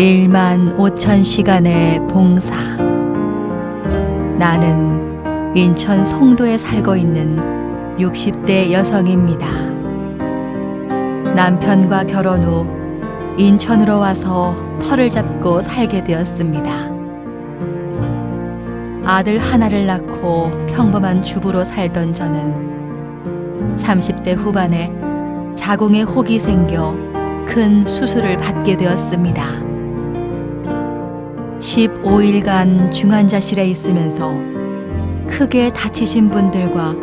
1만 5천 시간의 봉사. 나는 인천 송도에 살고 있는 60대 여성입니다. 남편과 결혼 후 인천으로 와서 터를 잡고 살게 되었습니다. 아들 하나를 낳고 평범한 주부로 살던 저는 30대 후반에 자궁에 혹이 생겨 큰 수술을 받게 되었습니다. 15일간 중환자실에 있으면서 크게 다치신 분들과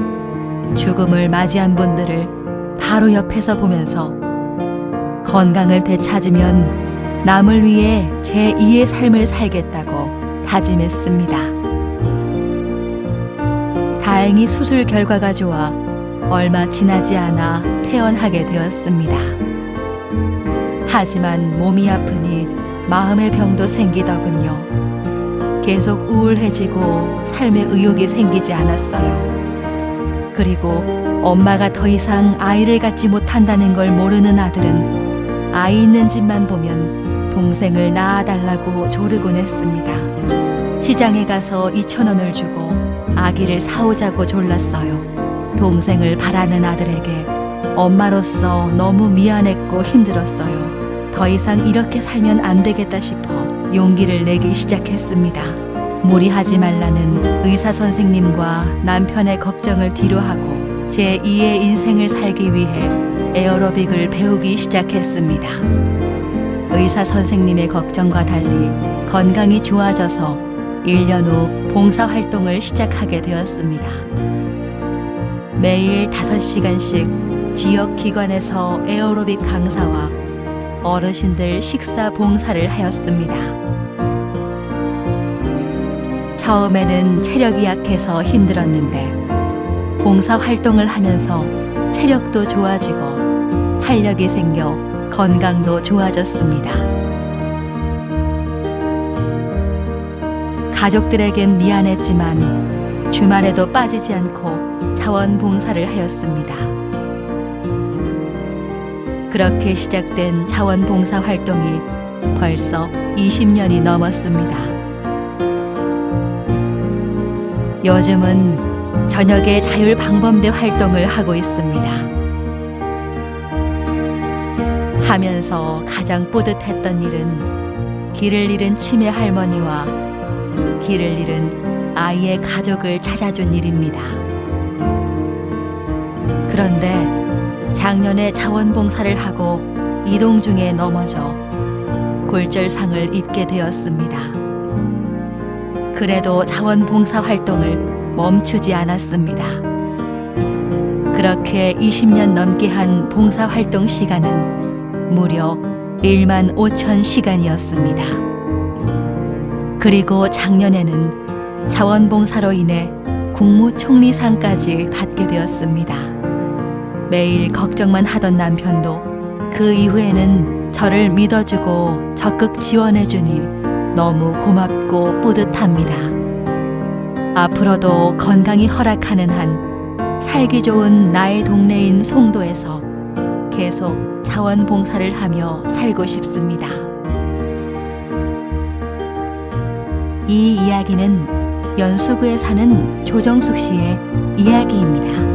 죽음을 맞이한 분들을 바로 옆에서 보면서 건강을 되찾으면 남을 위해 제 2의 삶을 살겠다고 다짐했습니다. 다행히 수술 결과가 좋아 얼마 지나지 않아 퇴원하게 되었습니다. 하지만 몸이 아프니 마음의 병도 생기더군요. 계속 우울해지고 삶의 의욕이 생기지 않았어요. 그리고 엄마가 더 이상 아이를 갖지 못한다는 걸 모르는 아들은 아이 있는 집만 보면 동생을 낳아달라고 조르곤 했습니다. 시장에 가서 2천 원을 주고 아기를 사오자고 졸랐어요. 동생을 바라는 아들에게 엄마로서 너무 미안했고 힘들었어요. 더 이상 이렇게 살면 안 되겠다 싶어 용기를 내기 시작했습니다. 무리하지 말라는 의사 선생님과 남편의 걱정을 뒤로하고 제 2의 인생을 살기 위해 에어로빅을 배우기 시작했습니다. 의사 선생님의 걱정과 달리 건강이 좋아져서 1년 후 봉사활동을 시작하게 되었습니다. 매일 5시간씩 지역 기관에서 에어로빅 강사와 어르신들 식사 봉사를 하였습니다. 처음에는 체력이 약해서 힘들었는데 봉사 활동을 하면서 체력도 좋아지고 활력이 생겨 건강도 좋아졌습니다. 가족들에겐 미안했지만 주말에도 빠지지 않고 자원봉사를 하였습니다. 그렇게 시작된 자원봉사 활동이 벌써 20년이 넘었습니다. 요즘은 저녁에 자율방범대 활동을 하고 있습니다. 하면서 가장 뿌듯했던 일은 길을 잃은 치매 할머니와 길을 잃은 아이의 가족을 찾아준 일입니다. 그런데 작년에 자원봉사를 하고 이동 중에 넘어져 골절상을 입게 되었습니다. 그래도 자원봉사 활동을 멈추지 않았습니다. 그렇게 20년 넘게 한 봉사 활동 시간은 무려 1만 5천 시간이었습니다. 그리고 작년에는 자원봉사로 인해 국무총리상까지 받게 되었습니다. 매일 걱정만 하던 남편도 그 이후에는 저를 믿어주고 적극 지원해주니 너무 고맙고 뿌듯합니다. 앞으로도 건강이 허락하는 한 살기 좋은 나의 동네인 송도에서 계속 자원봉사를 하며 살고 싶습니다. 이 이야기는 연수구에 사는 조정숙 씨의 이야기입니다.